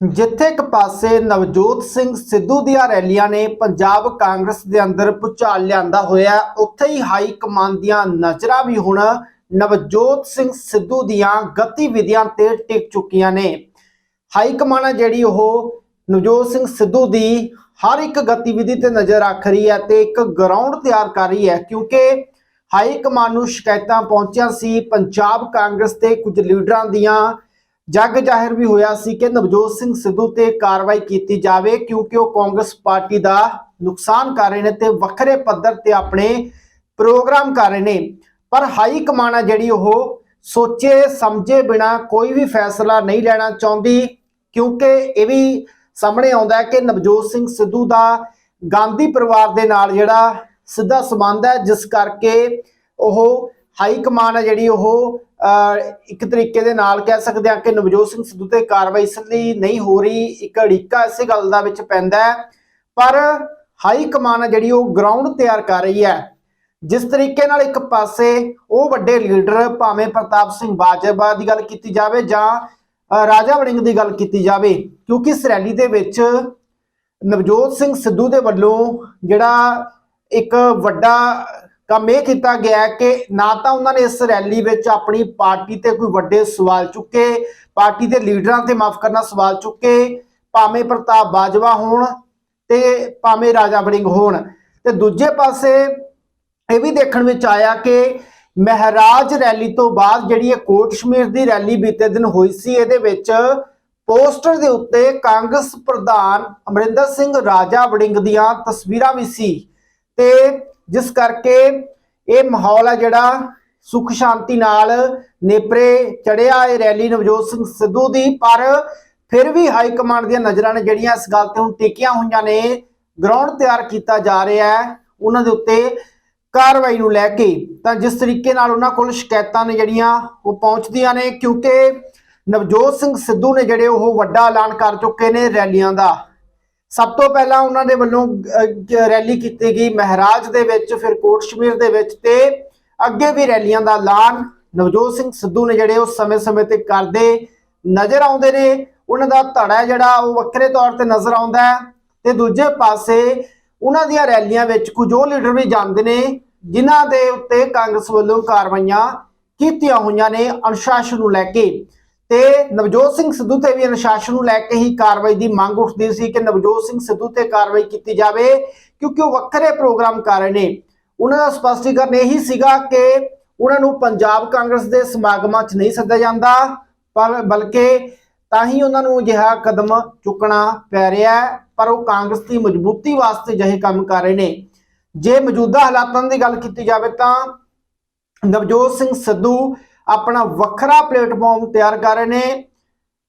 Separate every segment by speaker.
Speaker 1: ਜਿੱਥੇ ਇੱਕ ਪਾਸੇ ਨਵਜੋਤ ਸਿੰਘ ਸਿੱਧੂ ਦੀਆਂ ਰੈਲੀਆਂ ਨੇ ਪੰਜਾਬ ਕਾਂਗਰਸ ਦੇ ਅੰਦਰ ਭੁਚਾਲ ਲਿਆਂਦਾ ਹੋਇਆ, ਉੱਥੇ ਹੀ ਹਾਈ ਕਮਾਂਡ ਦੀਆਂ ਨਜ਼ਰਾਂ ਵੀ ਹੁਣ ਨਵਜੋਤ ਸਿੰਘ ਸਿੱਧੂ ਦੀਆਂ ਗਤੀਵਿਧੀਆਂ ਤੇ ਟਿਕ ਚੁੱਕੀਆਂ ਨੇ। ਹਾਈ ਕਮਾਂਡ ਹੈ ਜਿਹੜੀ ਉਹ ਨਵਜੋਤ ਸਿੰਘ ਸਿੱਧੂ ਦੀ ਹਰ ਇੱਕ ਗਤੀਵਿਧੀ ਤੇ ਨਜ਼ਰ ਰੱਖ ਰਹੀ ਹੈ ਤੇ ਇੱਕ ਗਰਾਊਂਡ ਤਿਆਰ ਕਰ ਰਹੀ ਹੈ, ਕਿਉਂਕਿ ਹਾਈ ਕਮਾਂਡ ਨੂੰ ਸ਼ਿਕਾਇਤਾਂ ਪਹੁੰਚੀਆਂ ਸੀ, ਪੰਜਾਬ ਕਾਂਗਰਸ ਦੇ ਕੁਝ ਲੀਡਰਾਂ ਦੀਆਂ ਜੱਗ ਜ਼ਾਹਿਰ ਵੀ ਹੋਇਆ ਸੀ ਕਿ ਨਵਜੋਤ ਸਿੰਘ ਸਿੱਧੂ ਤੇ ਕਾਰਵਾਈ ਕੀਤੀ ਜਾਵੇ ਕਿਉਂਕਿ ਉਹ ਕਾਂਗਰਸ ਪਾਰਟੀ ਦਾ ਨੁਕਸਾਨ ਕਰ ਰਹੇ ਨੇ ਤੇ ਵੱਖਰੇ ਪੱਧਰ ਤੇ ਆਪਣੇ ਪ੍ਰੋਗਰਾਮ ਕਰ ਰਹੇ ਨੇ। ਪਰ ਹਾਈ ਕਮਾਂਡ ਜਿਹੜੀ ਉਹ ਸੋਚੇ ਸਮਝੇ ਬਿਨਾ ਕੋਈ ਵੀ ਫੈਸਲਾ ਨਹੀਂ ਲੈਣਾ ਚਾਹੁੰਦੀ ਕਿਉਂਕਿ ਇਹ ਵੀ ਸਾਹਮਣੇ ਆਉਂਦਾ ਹੈ ਕਿ ਨਵਜੋਤ ਸਿੰਘ ਸਿੱਧੂ ਦਾ ਗਾਂਧੀ ਪਰਿਵਾਰ ਦੇ ਨਾਲ ਜਿਹੜਾ ਸਿੱਧਾ ਸੰਬੰਧ ਹੈ, ਜਿਸ ਕਰਕੇ ਉਹ ਹਾਈ ਕਮਾਂਡ ਹੈ ਜਿਹੜੀ ਉਹ ਇੱਕ ਤਰੀਕੇ ਦੇ ਨਾਲ ਕਹਿ ਸਕਦੇ ਹਾਂ ਕਿ ਨਵਜੋਤ ਸਿੰਘ ਸਿੱਧੂ ਤੇ ਕਾਰਵਾਈ ਇਸ ਲਈ ਨਹੀਂ ਹੋ ਰਹੀ, ਇੱਕ ਅੜਿੱਕਾ ਇਸੇ ਗੱਲ ਦਾ ਵਿੱਚ ਪੈਂਦਾ ਪਰ ਹਾਈ ਕਮਾਂਡ ਹੈ ਜਿਹੜੀ ਉਹ ਗਰਾਊਂਡ ਤਿਆਰ ਕਰ ਰਹੀ ਹੈ। ਜਿਸ ਤਰੀਕੇ ਨਾਲ ਇੱਕ ਪਾਸੇ ਉਹ ਵੱਡੇ ਲੀਡਰ ਭਾਵੇਂ ਪ੍ਰਤਾਪ ਸਿੰਘ ਬਾਜਵਾ ਦੀ ਗੱਲ ਕੀਤੀ ਜਾਵੇ ਜਾਂ ਰਾਜਾ ਵੜਿੰਗ ਦੀ ਗੱਲ ਕੀਤੀ ਜਾਵੇ, ਕਿਉਂਕਿ ਇਸ ਰੈਲੀ ਦੇ ਵਿੱਚ ਨਵਜੋਤ ਸਿੰਘ ਸਿੱਧੂ ਦੇ ਵੱਲੋਂ ਜਿਹੜਾ ਇੱਕ ਵੱਡਾ ਕੰਮ ਇਹ ਕੀਤਾ ਗਿਆ ਕਿ ਨਾ ਤਾਂ ਉਹਨਾਂ ਨੇ ਇਸ ਰੈਲੀ ਵਿੱਚ ਆਪਣੀ ਪਾਰਟੀ ਤੇ ਕੋਈ ਵੱਡੇ ਸਵਾਲ ਚੁੱਕੇ, ਪਾਰਟੀ ਦੇ ਲੀਡਰਾਂ ਤੇ ਮਾਫ ਕਰਨਾ ਸਵਾਲ ਚੁੱਕੇ, ਭਾਵੇਂ ਪ੍ਰਤਾਪ ਬਾਜਵਾ ਹੋਣ ਤੇ ਭਾਵੇਂ ਰਾਜਾ ਵੜਿੰਗ ਹੋਣ। ਤੇ ਦੂਜੇ ਪਾਸੇ ਇਹ ਵੀ ਦੇਖਣ ਵਿੱਚ ਆਇਆ ਕਿ ਮਹਾਰਾਜ ਰੈਲੀ ਤੋਂ ਬਾਅਦ ਜਿਹੜੀ ਇਹ ਕੋਟ ਸ਼ਮੀਰ ਦੀ ਰੈਲੀ ਬੀਤੇ ਦਿਨ ਹੋਈ ਸੀ, ਇਹਦੇ ਵਿੱਚ ਪੋਸਟਰ ਦੇ ਉੱਤੇ ਕਾਂਗਰਸ ਪ੍ਰਧਾਨ ਅਮਰਿੰਦਰ ਸਿੰਘ ਰਾਜਾ ਵੜਿੰਗ ਦੀਆਂ ਤਸਵੀਰਾਂ ਵੀ ਸੀ। ਤੇ ਜਿਸ ਕਰਕੇ ਇਹ ਮਾਹੌਲ ਹੈ ਜਿਹੜਾ ਸੁਖ ਸ਼ਾਂਤੀ ਨਾਲ ਨੇਪਰੇ ਚੜਿਆ ਇਹ ਰੈਲੀ ਨਵਜੋਤ ਸਿੰਘ ਸਿੱਧੂ ਦੀ, ਪਰ ਫਿਰ ਵੀ ਹਾਈ ਕਮਾਂਡ ਦੀਆਂ ਨਜ਼ਰਾਂ ਨੇ ਜਿਹੜੀਆਂ ਇਸ ਗੱਲ ਤੇ ਹੁਣ ਟੇਕੀਆਂ ਹੋਈਆਂ ਨੇ, ਗਰਾਊਂਡ ਤਿਆਰ ਕੀਤਾ ਜਾ ਰਿਹਾ ਹੈ, ਉਹਨਾਂ ਦੇ ਉੱਤੇ ਕਾਰਵਾਈ ਨੂੰ ਲੈ ਕੇ। ਤਾਂ ਜਿਸ ਤਰੀਕੇ ਨਾਲ ਉਹਨਾਂ ਕੋਲ ਸ਼ਿਕਾਇਤਾਂ ਨੇ ਜਿਹੜੀਆਂ, ਉਹ ਪਹੁੰਚਦੀਆਂ ਨੇ, ਕਿਉਂਕਿ ਨਵਜੋਤ ਸਿੰਘ ਸਿੱਧੂ ਨੇ ਜਿਹੜੇ ਉਹ ਵੱਡਾ ਐਲਾਨ ਕਰ ਚੁੱਕੇ ਨੇ ਰੈਲੀਆਂ ਦਾ। ਸਭ ਤੋਂ ਪਹਿਲਾਂ ਉਹਨਾਂ ਦੇ ਵੱਲੋਂ ਰੈਲੀ ਕੀਤੀ ਗਈ ਮਹਾਰਾਜ ਦੇ ਵਿੱਚ, ਫਿਰ ਕੋਟ ਸ਼ਮੀਰ ਦੇ ਵਿੱਚ ਤੇ ਅੱਗੇ ਵੀ ਰੈਲੀਆਂ ਦਾ ਐਲਾਨ। ਨਵਜੋਤ ਸਿੰਘ ਸਿੱਧੂ ਨੇ ਜਿਹੜੇ ਉਹ ਸਮੇਂ-ਸਮੇਂ ਤੇ ਕਰਦੇ ਨਜ਼ਰ ਆਉਂਦੇ ਨੇ। ਉਹਨਾਂ ਦਾ ਧੜਾ ਜਿਹੜਾ, ਉਹ ਵੱਖਰੇ ਤੌਰ ਤੇ ਨਜ਼ਰ ਆਉਂਦਾ ਹੈ। ਤੇ ਦੂਜੇ ਪਾਸੇ ਉਹਨਾਂ ਦੀਆਂ ਰੈਲੀਆਂ ਵਿੱਚ ਕੁਝ ਉਹ ਲੀਡਰ ਵੀ ਜਾਂਦੇ ਨੇ, ਜਿਨ੍ਹਾਂ ਦੇ ਉੱਤੇ ਕਾਂਗਰਸ ਵੱਲੋਂ ਕਾਰਵਾਈਆਂ ਕੀਤੀਆਂ ਹੋਈਆਂ ਨੇ ਅਨੁਸ਼ਾਸਨ ਨੂੰ ਲੈ ਕੇ। ਤੇ ਨਵਜੋਤ ਸਿੰਘ ਸਿੱਧੂ ਤੇ ਵੀ ਅਨੁਸ਼ਾਸਨ ਨੂੰ ਲੈ ਕੇ ਹੀ ਕਾਰਵਾਈ ਦੀ ਮੰਗ ਉੱਠਦੀ ਸੀ ਕਿ ਨਵਜੋਤ ਸਿੰਘ ਸਿੱਧੂ ਤੇ ਕਾਰਵਾਈ ਕੀਤੀ ਜਾਵੇ, ਕਿਉਂਕਿ ਉਹ ਵੱਖਰੇ ਪ੍ਰੋਗਰਾਮ ਕਰ ਰਹੇ ਨੇ। ਉਹਨਾਂ ਦਾ ਸਪਸ਼ਟੀਕਰਨ ਇਹੀ ਸੀਗਾ ਕਿ ਉਹਨਾਂ ਨੂੰ ਪੰਜਾਬ ਕਾਂਗਰਸ ਦੇ ਸਮਾਗਮਾਂ 'ਚ ਨਹੀਂ ਸੱਦਿਆ ਜਾਂਦਾ, ਪਰ ਬਲਕਿ ਤਾਂ ਹੀ ਉਹਨਾਂ ਨੂੰ ਅਜਿਹਾ ਕਦਮ ਚੁੱਕਣਾ ਪੈ ਰਿਹਾ ਹੈ, ਪਰ ਉਹ ਕਾਂਗਰਸ ਦੀ ਮਜ਼ਬੂਤੀ ਵਾਸਤੇ ਜਿਹੇ ਕੰਮ ਕਰ ਰਹੇ ਨੇ। ਜੇ ਮੌਜੂਦਾ ਹਾਲਾਤਾਂ ਦੀ ਗੱਲ ਕੀਤੀ ਜਾਵੇ ਤਾਂ ਨਵਜੋਤ ਸਿੰਘ ਸਿੱਧੂ ਆਪਣਾ ਵੱਖਰਾ ਪਲੇਟਫਾਰਮ ਤਿਆਰ ਕਰ ਰਹੇ ਨੇ।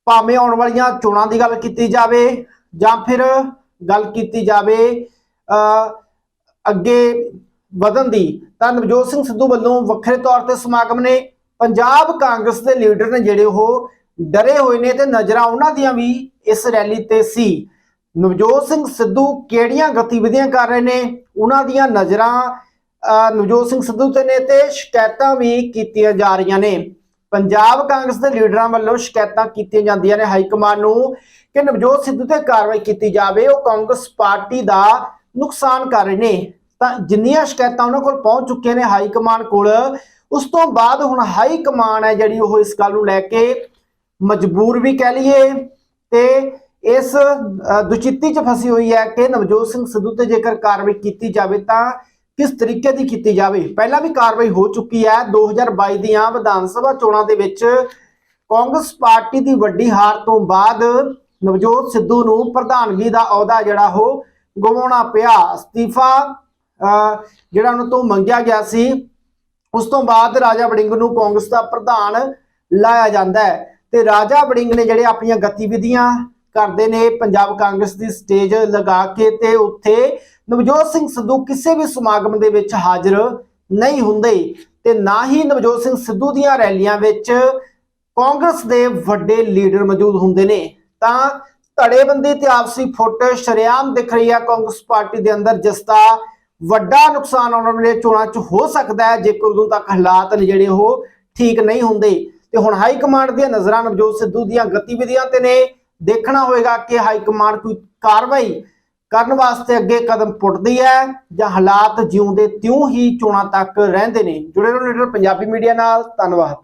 Speaker 1: ਭਾਵੇਂ ਆਉਣ ਵਾਲੀਆਂ ਚੋਣਾਂ ਦੀ ਗੱਲ ਕੀਤੀ ਜਾਵੇ ਜਾਂ ਫਿਰ ਗੱਲ ਕੀਤੀ ਜਾਵੇ ਅੱਗੇ ਵਧਣ ਦੀ, ਤਾਂ ਨਵਜੋਤ ਸਿੰਘ ਸਿੱਧੂ ਵੱਲੋਂ ਵੱਖਰੇ ਤੌਰ ਤੇ ਸਮਾਗਮ ਨੇ ਪੰਜਾਬ ਕਾਂਗਰਸ ਦੇ ਲੀਡਰ ਨੇ ਜਿਹੜੇ ਉਹ ਡਰੇ ਹੋਏ ਨੇ ਤੇ ਨਜ਼ਰਾਂ ਉਹਨਾਂ ਦੀਆਂ ਵੀ ਇਸ ਰੈਲੀ ਤੇ ਸੀ। ਨਵਜੋਤ ਸਿੰਘ ਸਿੱਧੂ ਕਿਹੜੀਆਂ ਗਤੀਵਿਧੀਆਂ ਕਰ ਰਹੇ ਨੇ? ਉਹਨਾਂ ਦੀਆਂ ਨਜ਼ਰਾਂ ਨਵਜੋਤ ਸਿੰਘ ਸਿੱਧੂ ਤੇ ਨੇ ਤੇ ਸ਼ਿਕਾਇਤਾਂ ਵੀ ਕੀਤੀਆਂ ਜਾ ਰਹੀਆਂ ਨੇ। ਪੰਜਾਬ ਕਾਂਗਰਸ ਦੇ ਲੀਡਰਾਂ ਵੱਲੋਂ ਸ਼ਿਕਾਇਤਾਂ ਕੀਤੀਆਂ ਜਾਂਦੀਆਂ ਨੇ। ਹਾਈ ਕਮਾਂਡ ਨੂੰ ਕਿ ਨਵਜੋਤ ਸਿੱਧੂ ਤੇ ਕਾਰਵਾਈ ਕੀਤੀ ਜਾਵੇ, ਉਹ ਕਾਂਗਰਸ ਪਾਰਟੀ ਦਾ ਨੁਕਸਾਨ ਕਰ ਰਹੇ ਨੇ। ਤਾਂ ਜਿੰਨੀਆਂ ਸ਼ਿਕਾਇਤਾਂ ਉਹਨਾਂ ਕੋਲ ਪਹੁੰਚ ਚੁੱਕੀਆਂ ਨੇ ਹਾਈ ਕਮਾਂਡ ਕੋਲ, ਉਸ ਤੋਂ ਬਾਅਦ ਹੁਣ ਹਾਈ ਕਮਾਂਡ ਹੈ ਜਿਹੜੀ ਉਹ ਇਸ ਗੱਲ ਨੂੰ ਲੈ ਕੇ ਮਜਬੂਰ ਵੀ ਕਹਿ ਲਈਏ ਤੇ ਇਸ ਦੁਚਿੱਤੀ 'ਚ ਫਸੀ ਹੋਈ ਹੈ ਕਿ ਨਵਜੋਤ ਸਿੰਘ ਸਿੱਧੂ ਤੇ ਜੇਕਰ ਕਾਰਵਾਈ ਕੀਤੀ ਜਾਵੇ ਤਾਂ ਕਿਸ ਤਰੀਕੇ ਦੀ ਕੀਤੀ ਜਾਵੇ? ਪਹਿਲਾਂ ਵੀ ਕਾਰਵਾਈ ਹੋ ਚੁੱਕੀ ਹੈ। 2022 ਦੀਆਂ ਵਿਧਾਨ ਸਭਾ ਚੋਣਾਂ ਦੇ ਵਿੱਚ ਕਾਂਗਰਸ ਪਾਰਟੀ ਦੀ ਵੱਡੀ ਹਾਰ ਤੋਂ ਬਾਅਦ ਨਵਜੋਤ ਸਿੱਧੂ ਨੂੰ ਪ੍ਰਧਾਨਗੀ ਦਾ ਅਹੁਦਾ ਜਿਹੜਾ ਉਹ ਗਵਾਉਣਾ ਪਿਆ। ਅਸਤੀਫਾ ਅ, ਜਿਹੜਾ ਉਹਨਾਂ ਤੋਂ ਮੰਗਿਆ ਗਿਆ ਸੀ ਉਸ ਤੋਂ ਬਾਅਦ ਰਾਜਾ ਵੜਿੰਗ ਨੂੰ ਕਾਂਗਰਸ ਦਾ ਪ੍ਰਧਾਨ ਲਾਇਆ ਜਾਂਦਾ ਹੈ। ਤੇ ਰਾਜਾ ਵੜਿੰਗ ਨੇ ਜਿਹੜੇ ਆਪਣੀਆਂ ਗਤੀਵਿਧੀਆਂ ਕਰਦੇ ਨੇ ਪੰਜਾਬ ਕਾਂਗਰਸ ਦੀ ਸਟੇਜ ਲਗਾ ਕੇ ਤੇ ਉੱਥੇ ਨਵਜੋਤ ਸਿੰਘ ਸਿੱਧੂ ਕਿਸੇ ਵੀ ਸਮਾਗਮ ਦੇ ਵਿੱਚ ਹਾਜ਼ਰ ਨਹੀਂ ਹੁੰਦੇ ਤੇ ਨਾ ਹੀ ਨਵਜੋਤ ਸਿੰਘ ਸਿੱਧੂ ਦੀਆਂ ਰੈਲੀਆਂ ਵਿੱਚ ਕਾਂਗਰਸ ਦੇ ਵੱਡੇ ਲੀਡਰ ਮੌਜੂਦ ਹੁੰਦੇ ਨੇ। ਤਾਂ ਧੜੇਬੰਦੀ ਤੇ ਆਪਸੀ ਫੁੱਟ ਸ਼ਰੇਆਮ ਦਿਖ ਰਹੀ ਹੈ ਕਾਂਗਰਸ ਪਾਰਟੀ ਦੇ ਅੰਦਰ, ਜਿਸ ਦਾ ਵੱਡਾ ਨੁਕਸਾਨ ਆਉਣ ਵਾਲੇ ਚੋਣਾਂ 'ਚ ਹੋ ਸਕਦਾ ਹੈ, ਜੇਕਰ ਉਦੋਂ ਤੱਕ ਹਾਲਾਤ ਨੇ ਜਿਹੜੇ ਉਹ ਠੀਕ ਨਹੀਂ ਹੁੰਦੇ। ਤੇ ਹੁਣ ਹਾਈ ਕਮਾਂਡ ਦੀਆਂ ਨਜ਼ਰਾਂ ਨਵਜੋਤ ਸਿੱਧੂ ਦੀਆਂ ਗਤੀਵਿਧੀਆਂ ਤੇ ਨੇ। ਦੇਖਣਾ ਹੋਏਗਾ ਕਿ ਹਾਈ ਕਮਾਂਡ ਕੋਈ ਕਾਰਵਾਈ ਕਰਨ ਵਾਸਤੇ ਅੱਗੇ ਕਦਮ ਪੁੱਟਦੀ ਹੈ ਜਾਂ ਹਾਲਾਤ ਜਿਉਂਦੇ ਤਿਉਂ ਹੀ ਚੋਣਾਂ ਤੱਕ ਰਹਿੰਦੇ ਨੇ। ਜੁੜੇ ਰਹੋ ਲੀਡਰ ਪੰਜਾਬੀ ਮੀਡੀਆ ਨਾਲ। ਧੰਨਵਾਦ।